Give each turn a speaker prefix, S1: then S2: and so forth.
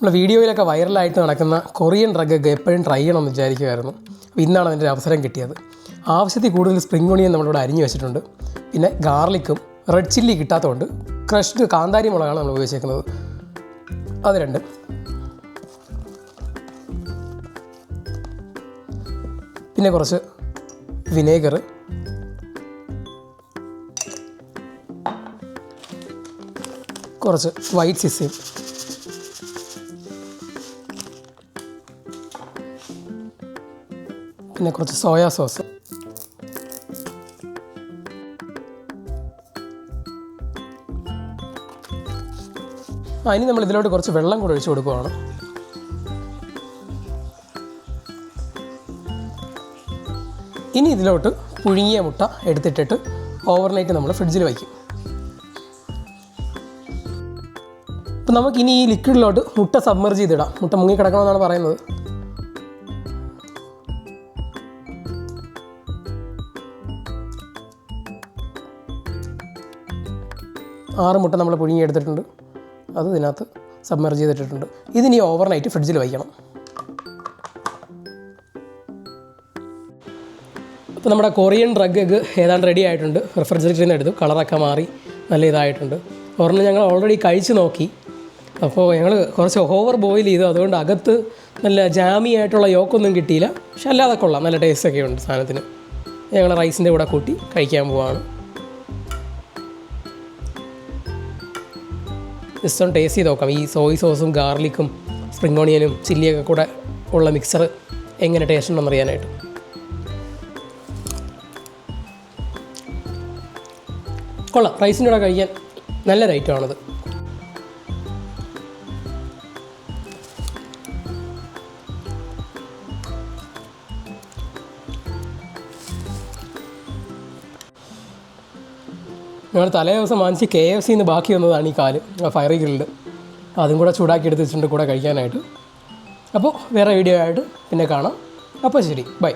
S1: നമ്മൾ വീഡിയോയിലൊക്കെ വൈറലായിട്ട് നടക്കുന്ന കൊറിയൻ ഡ്രഗൊക്കെ എപ്പോഴും ട്രൈ ചെയ്യണം എന്ന് വിചാരിക്കുമായിരുന്നു അപ്പോൾ ഇന്നാണ് അതിന്റെ അവസരം കിട്ടിയത്. ആവശ്യത്തിൽ കൂടുതൽ സ്പ്രിംഗ് ഒണിയൻ നമ്മളിവിടെ അരിഞ്ഞു വെച്ചിട്ടുണ്ട്. പിന്നെ ഗാർലിക്കും റെഡ് ചില്ലി കിട്ടാത്തതുകൊണ്ട് ക്രഷ്ഡ് കാന്താരി മുളകാണ് നമ്മൾ ഉപയോഗിച്ചേക്കുന്നത്. അത് രണ്ട്. പിന്നെ കുറച്ച് വിനേഗർ കുറച്ച് വൈറ്റ് സിസിം പിന്നെ കുറച്ച് സോയാ സോസ്. ഇനി നമ്മൾ ഇതിലോട്ട് കുറച്ച് വെള്ളം കൂടെ ഒഴിച്ചു കൊടുക്കുകയാണ് ഇനി ഇതിലോട്ട് പുഴുങ്ങിയ മുട്ട എടുത്തിട്ടിട്ട് ഓവർനൈറ്റ് നമ്മൾ ഫ്രിഡ്ജിൽ വയ്ക്കും. അപ്പം നമുക്കിനി ഈ ലിക്വിഡിലോട്ട് മുട്ട സബ്മർജ് ചെയ്തിടാം. മുട്ട മുങ്ങി കിടക്കണമെന്നാണ് പറയുന്നത്. ആറ് മുട്ട നമ്മൾ പുഴുങ്ങിയെടുത്തിട്ടുണ്ട്. അത് ഇതിനകത്ത് സബ്മർജ് ചെയ്തിട്ടിട്ടുണ്ട്. ഇതിനി ഓവർനൈറ്റ് ഫ്രിഡ്ജിൽ വയ്ക്കണം. അപ്പോൾ നമ്മുടെ കൊറിയൻ ഡ്രഗ് എഗ് ഏതാണ്ട് റെഡി ആയിട്ടുണ്ട്. റെഫ്രിജറേറ്ററിൽ നിന്ന് എടുത്തു. കളറൊക്കെ മാറി നല്ല ഇതായിട്ടുണ്ട്. ഒരെണ്ണം ഞങ്ങൾ ഓൾറെഡി കഴിച്ച് നോക്കി. അപ്പോൾ ഞങ്ങൾ കുറച്ച് ഓവർ ബോയിൽ ചെയ്തു. അതുകൊണ്ട് അകത്ത് നല്ല ജാമി ആയിട്ടുള്ള യോക്കൊന്നും കിട്ടിയില്ല. പക്ഷെ അല്ലാതെ കൊള്ളാം. നല്ല ടേസ്റ്റൊക്കെ ഉണ്ട് സാധനത്തിന്. ഞങ്ങൾ റൈസിന്റെ കൂടെ കൂട്ടി കഴിക്കാൻ പോവാണ്. ജസ്റ്റ് ഒന്ന് ടേസ്റ്റ് ചെയ്ത് നോക്കാം. ഈ സോയ് സോസും ഗാർലിക്കും സ്പ്രിംഗ് ഓണിയനും ചില്ലിയൊക്കെ കൂടെ ഉള്ള മിക്സർ എങ്ങനെ ടേസ്റ്റ് ഉണ്ടെന്ന് അറിയാനായിട്ട്. കൊള്ളാം. റൈസിന്റെ കൂടെ കഴിക്കാൻ നല്ലൊരു ഐറ്റമാണത് ഞങ്ങൾ തലേ ദിവസം വാങ്ങിച്ച് കെ എഫ് സിന്ന് ബാക്കി വന്നതാണ് ഈ കാൽ ഫയറി ഗ്രിൽഡ് അതും കൂടെ ചൂടാക്കി എടുത്ത് വെച്ചിട്ടുണ്ട് കൂടെ കഴിക്കാനായിട്ട്. അപ്പോൾ വേറെ വീഡിയോ ആയിട്ട് പിന്നെ കാണാം. അപ്പോൾ ശരി ബൈ